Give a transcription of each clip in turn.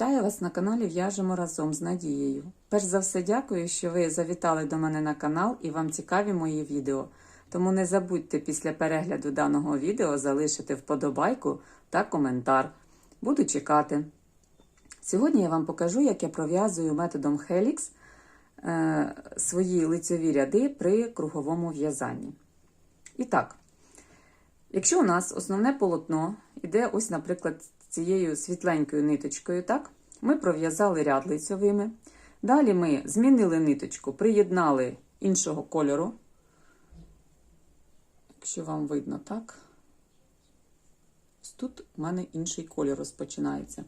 Вітаю вас на каналі В'яжемо разом з Надією. Перш за все, дякую, що ви завітали до мене на канал і вам цікаві мої відео. Тому не забудьте після перегляду даного відео залишити вподобайку та коментар. Буду чекати. Сьогодні я вам покажу, як я пров'язую методом Helix е, свої лицьові ряди при круговому в'язанні. І так, якщо у нас основне полотно іде, ось, наприклад, цією світленькою ниточкою, так, ми пров'язали ряд лицьовими. Далі ми змінили ниточку, приєднали іншого кольору. Якщо вам видно, так. Ось тут у мене інший колір розпочинається.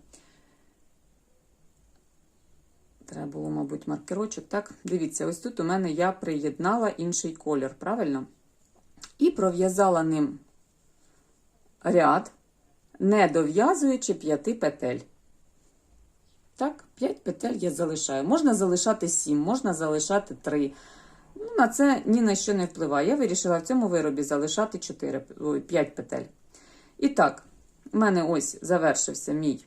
Треба було, мабуть, маркерочок. Так, дивіться, ось тут у мене я приєднала інший колір, правильно? І пров'язала ним ряд, не дов'язуючи 5 петель. Так, 5 петель я залишаю. Можна залишати 7, можна залишати 3. Ну, на це ні на що не впливає. Я вирішила в цьому виробі залишати 4, 5 петель. І так, у мене ось завершився мій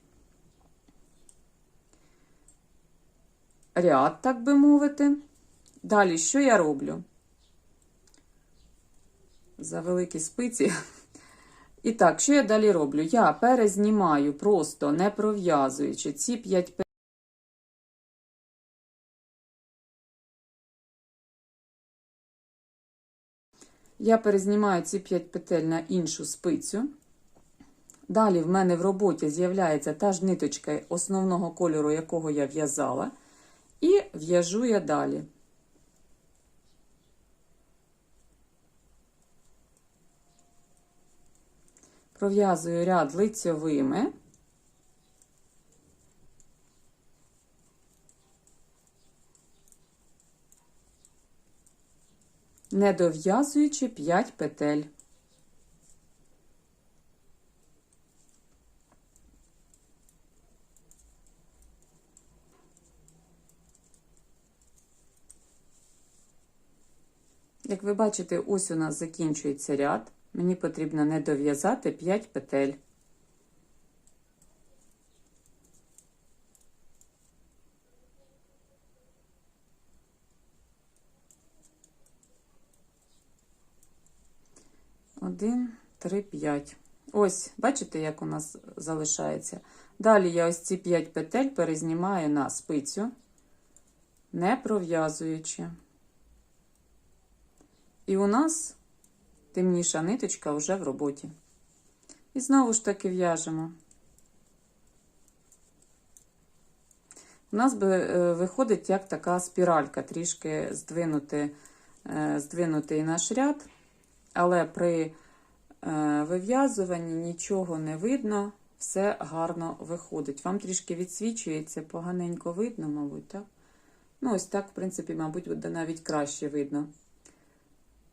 ряд, так би мовити. Далі, що я роблю? За великі спиці. І так, що я далі роблю? Я перезнімаю, просто не пров'язуючи ці 5 петель. Я перезнімаю ці 5 петель на іншу спицю. Далі в мене в роботі з'являється та ж ниточка основного кольору, якого я в'язала, і в'яжу я далі. Пров'язую ряд лицьовими. Не дов'язуючи 5 петель. Як ви бачите, ось у нас закінчується ряд. Мені потрібно не дов'язати 5 петель. Один, три, п'ять. Ось, бачите, як у нас залишається. Далі я ось ці 5 петель перезнімаю на спицю, не пров'язуючи. І у нас темніша ниточка вже в роботі. І знову ж таки в'яжемо. У нас би е, виходить як така спіралька, трішки здвинути, е, здвинутий наш ряд, але при е, вив'язуванні нічого не видно, все гарно виходить. Вам трішки відсвічується, поганенько видно, мабуть, так? Ну, ось так, в принципі, мабуть, буде навіть краще видно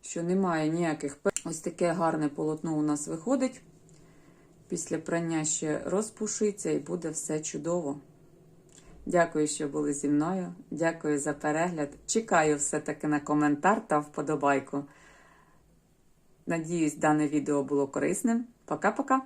що немає ніяких Ось таке гарне полотно у нас виходить. Після прання ще розпушиться і буде все чудово. Дякую, що були зі мною. Дякую за перегляд. Чекаю все-таки на коментар та вподобайку. Надіюсь, дане відео було корисним. Пока-пока!